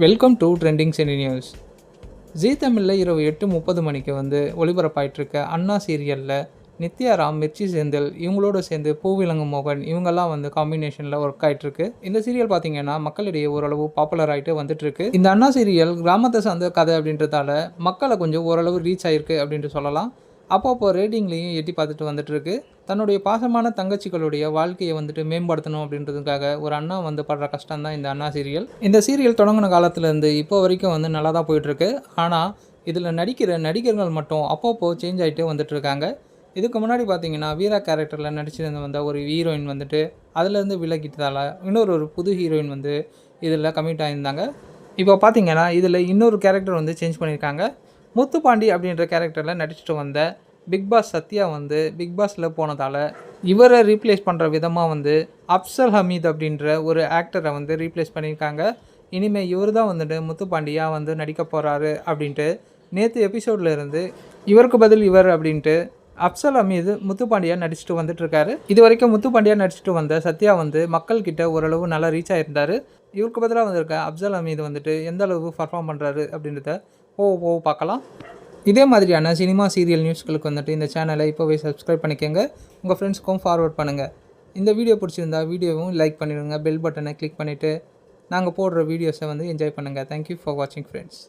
Welcome to trending cine news Zee தமிழில் இரவு எட்டு முப்பது மணிக்கு வந்து ஒளிபரப்பாயிட்டிருக்க அண்ணா சீரியலில் நித்யா ராம் மிர்ச்சி செந்தில் இவங்களோட சேர்ந்து பூவிலங்கு மோகன் இவங்கெல்லாம் வந்து காம்பினேஷனில் ஒர்க் ஆயிட்டிருக்கு. இந்த சீரியல் பார்த்தீங்கன்னா மக்களிடையே ஓரளவு பாப்புலர் ஆகிட்டு வந்துட்டுருக்கு. இந்த அண்ணா சீரியல் கிராமத்தை சார்ந்த கதை அப்படின்றதால மக்களை கொஞ்சம் ஓரளவு ரீச் ஆகிருக்கு அப்படின்ட்டு சொல்லலாம். அப்பப்போ ரேட்டிங்லேயும் எட்டி பார்த்துட்டு வந்துட்டு இருக்கு தன்னுடைய பாசமான தங்கச்சிகளுடைய வாழ்க்கையை வந்துட்டு மேம்படுத்தணும் அப்படின்றதுக்காக ஒரு அண்ணா வந்து படுற கஷ்டம் தான் இந்த அண்ணா சீரியல். இந்த சீரியல் தொடங்கின காலத்துலேருந்து இப்போ வரைக்கும் வந்து நல்லா தான் போயிட்டுருக்கு. ஆனால் இதில் நடிக்கிற நடிகர்கள் மட்டும் அப்பப்போ சேஞ்ச் ஆகிட்டே வந்துட்டு இருக்காங்க இதுக்கு முன்னாடி பார்த்தீங்கன்னா வீரா கேரக்டரில் நடிச்சிருந்து வந்த ஒரு ஹீரோயின் வந்துட்டு அதுலேருந்து விலகிட்டதால் இன்னொரு ஒரு புது ஹீரோயின் வந்து இதில் கமிட் ஆகியிருந்தாங்க இப்போ பார்த்தீங்கன்னா இதில் இன்னொரு கேரக்டர் வந்து சேஞ்ச் பண்ணியிருக்காங்க. முத்துப்பாண்டி அப்படின்ற கேரக்டரில் நடிச்சிட்டு வந்த பிக் பாஸ் சத்யா வந்து பிக் பாஸில் போனதால் இவரை ரீப்ளேஸ் பண்ணுற விதமாக வந்து அப்சல் ஹமீத் அப்படின்ற ஒரு ஆக்டரை வந்து ரீப்ளேஸ் பண்ணியிருக்காங்க. இனிமேல் இவர் தான் வந்துட்டு முத்துப்பாண்டியா வந்து நடிக்க போகிறாரு அப்படின்ட்டு நேற்று எபிசோடில் இருந்து இவருக்கு பதில் இவர் அப்படின்ட்டு அப்சல் அமீது முத்துப்பாண்டியா நடிச்சுட்டு வந்துட்டு இருக்காரு. இது வரைக்கும் முத்துப்பாண்டியா நடிச்சுட்டு வந்த சத்யா வந்து மக்கள் கிட்ட ஓரளவு நல்லா ரீச் ஆயிருந்தாரு. இவருக்கு பதிலாக வந்திருக்க அப்சல் அமீது வந்துட்டு எந்த அளவு பர்ஃபார்ம் பண்ணுறாரு அப்படின்றத ஓ ஓ பார்க்கலாம். இதே மாதிரியான சினிமா சீரியல் நியூஸ்களுக்கு வந்துட்டு இந்த சேனலை இப்போவே சப்ஸ்கிரைப் பண்ணிக்கோங்க. உங்கள் ஃப்ரெண்ட்ஸ்க்கும் ஃபார்வர்ட் பண்ணுங்கள் இந்த வீடியோ பிடிச்சிருந்தா வீடியோவும் லைக் பண்ணிடுங்க. பெல் பட்டனை கிளிக் பண்ணிவிட்டு நாங்கள் போடுற வீடியோஸை வந்து என்ஜாய் பண்ணுங்கள் தேங்க்யூ ஃபார் வாட்சிங் ஃப்ரெண்ட்ஸ்